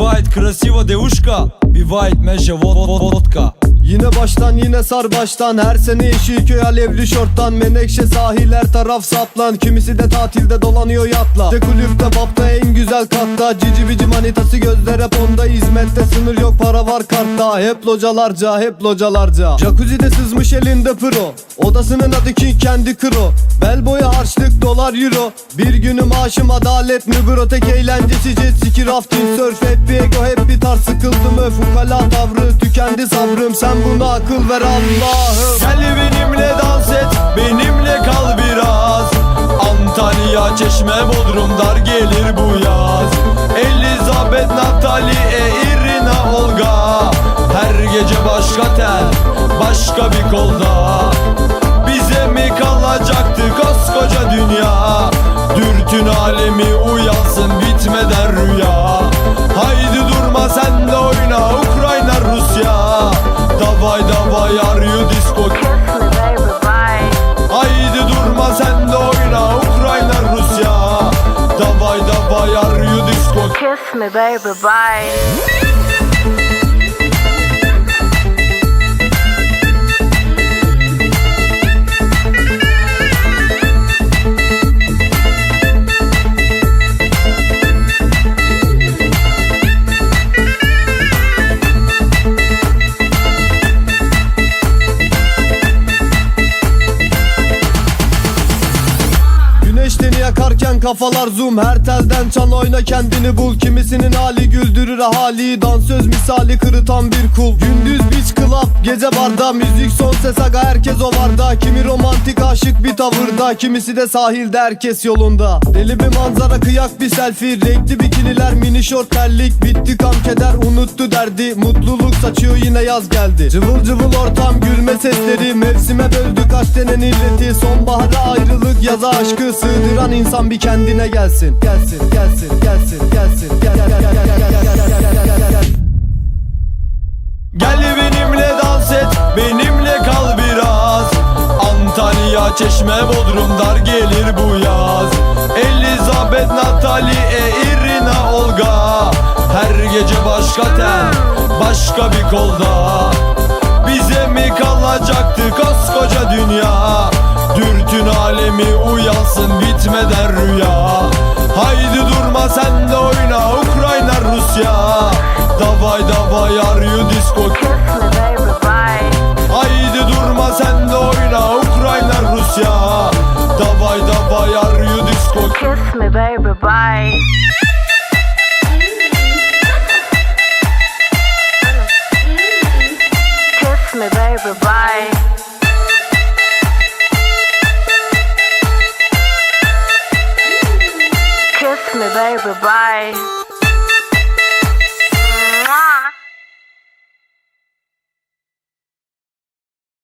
Співають красива девушка, півають межа водка. Yine baştan yine sar baştan. Her sene Yeşilköy alevli şorttan. Menekşe sahil her taraf saplan. Kimisi de tatilde dolanıyor yatla. De kulüpte babda en güzel katta. Cici bici manitası gözler hep onda Hizmette sınır yok para var kartta. Hep localarca hep localarca. Jacuzzi'de sızmış elinde pro. Odasının adı King kendi kro Bel boyu harçlık dolar euro. Bir günü maaşım adalet mi bro Tek eğlencesi. Jet ski rafting surf Hep bir ego hep bir tarz sıkıldım öf Ukala tavrı tükendi sabrım Sen buna akıl ver Allah'ım. Gel benimle dans et benimle kal biraz. Antalya çeşme bodrum dar gelir bu yaz. Elizabeth Natalie Irina Olga. Her gece başka tel başka bir kolda. Bize mi kalacaktı koskoca dünya? Dürtün alemi uyansın bitmeden rüya you disco. Haydi durma sen de oyna Ukrayna Rusya. Davay davay are you disco. Kiss me baby bye kafalar zoom. Her telden çal oyna kendini bul. Kimisinin hali güldürür ahali Dansöz. Misali kırıtan bir kul. Gündüz beach club gece barda. Müzik son ses aga herkes o varda Kimi romantik aşık bir tavırda Kimisi de sahilde herkes yolunda. Deli bir manzara kıyak bir selfie. Renkli bikiniler mini şort terlik. Bitti kam keder unuttu derdi. Mutluluk saçıyor yine yaz geldi. Cıvıl cıvıl ortam gülme sesleri. Mevsime böldü kaç denen illeti Sonbahara ayrılık yaza aşkı. Sığdıran insan bir kendine gelsin. Gelsin gelsin gelsin gelsin. Gel gel benimle dans et benimle kal biraz. Antalya çeşme bodrum dar gelir bu yaz. Elizabeth Natalie Irina Olga. Her gece başka ten başka bir kolda. Bize mi kalacaktı Kiss me baby bye. Kiss me baby bye. Kiss me baby bye